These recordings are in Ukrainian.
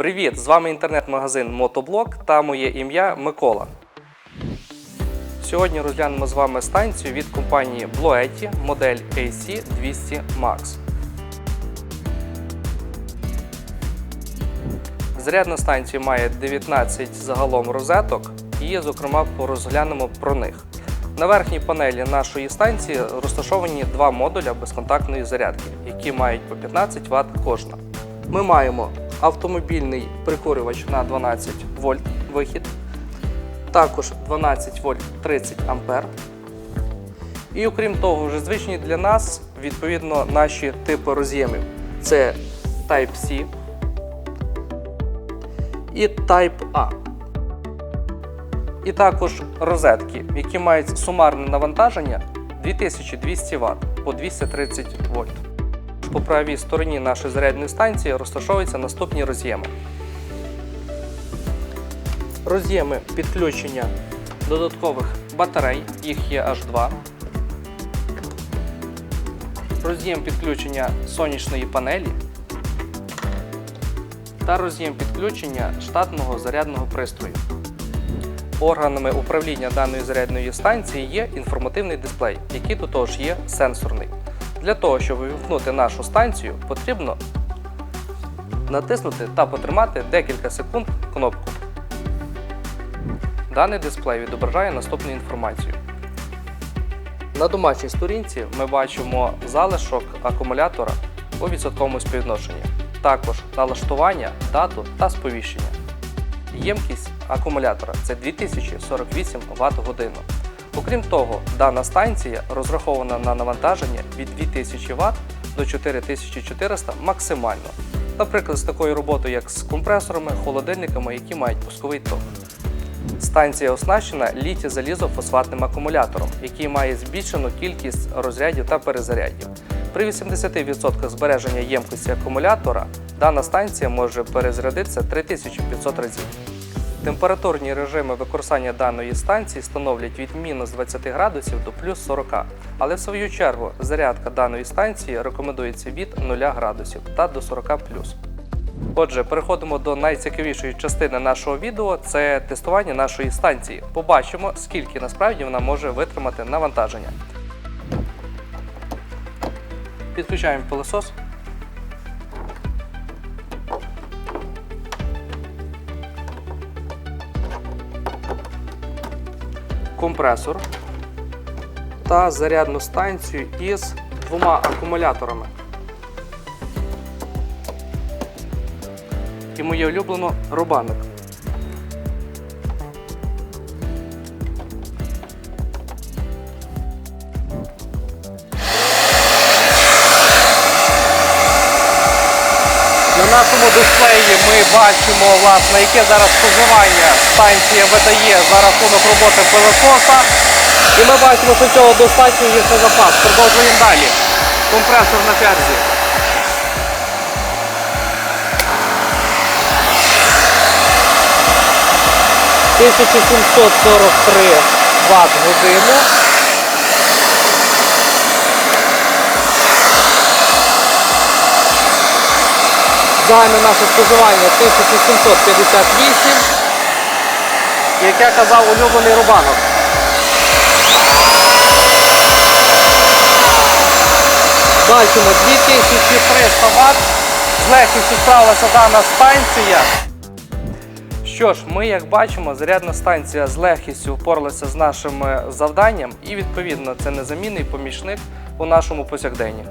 Привіт! З вами інтернет-магазин Мотоблок та моє ім'я Микола. Сьогодні розглянемо з вами станцію від компанії Bloetti модель AC200 Max. Зарядна станція має 19 загалом розеток і, зокрема, порозглянемо про них. На верхній панелі нашої станції розташовані два модуля безконтактної зарядки, які мають по 15 Вт кожна. Ми маємо автомобільний прикурювач на 12 вольт вихід, також 12 вольт 30 ампер. І окрім того, вже звичні для нас відповідно наші типи роз'ємів. Це Type-C і Type-A. І також розетки, які мають сумарне навантаження 2200 Вт по 230 вольт. По правій стороні нашої зарядної станції розташовуються наступні роз'єми. Роз'єми підключення додаткових батарей, їх є аж два. Роз'єм підключення сонячної панелі та роз'єм підключення штатного зарядного пристрою. Органами управління даної зарядної станції є інформативний дисплей, який до того ж є сенсорний. Для того, щоб вимкнути нашу станцію, потрібно натиснути та потримати декілька секунд кнопку. Даний дисплей відображає наступну інформацію. На домашній сторінці ми бачимо залишок акумулятора у відсотковому співвідношенні, також налаштування, дату та сповіщення. Ємкість акумулятора це 2048 Вт годину. Окрім того, дана станція розрахована на навантаження від 2000 Вт до 4400 максимально. Наприклад, з такою роботою, як з компресорами, холодильниками, які мають пусковий ток. Станція оснащена літій-залізофосфатним акумулятором, який має збільшену кількість розрядів та перезарядів. При 80% збереження ємкості акумулятора дана станція може перезарядитися 3500 разів. Температурні режими використання даної станції становлять від мінус 20 градусів до плюс 40, але в свою чергу зарядка даної станції рекомендується від 0 градусів та до 40 плюс. Отже, переходимо до найцікавішої частини нашого відео це тестування нашої станції. Побачимо, скільки насправді вона може витримати навантаження. Підключаємо пилосос. Компресор та зарядну станцію із двома акумуляторами. І моє улюблено рубанок. Нашому дисплеї ми бачимо, власне, яке зараз споживання станція видає за рахунок роботи пилососа. І ми бачимо, що цього достатньо є на запас. Продовжуємо далі. Компресор на черзі. Тисячу сімсот сорок три Вт годину. Загальне наше споживання 1758. Як я казав, улюблений рубанок. Бачимо 2300 Вт. З легкістю справилася дана станція. Що ж, ми, як бачимо, зарядна станція з легкістю впоралася з нашим е, завданням і, відповідно, це незамінний помічник у нашому повсякденні.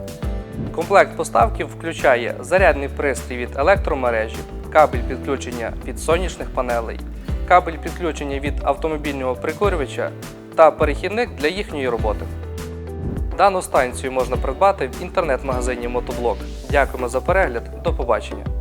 Комплект поставки включає зарядний пристрій від електромережі, кабель підключення від сонячних панелей, кабель підключення від автомобільного прикурювача та перехідник для їхньої роботи. Дану станцію можна придбати в інтернет-магазині Мотоблок. Дякуємо за перегляд. До побачення!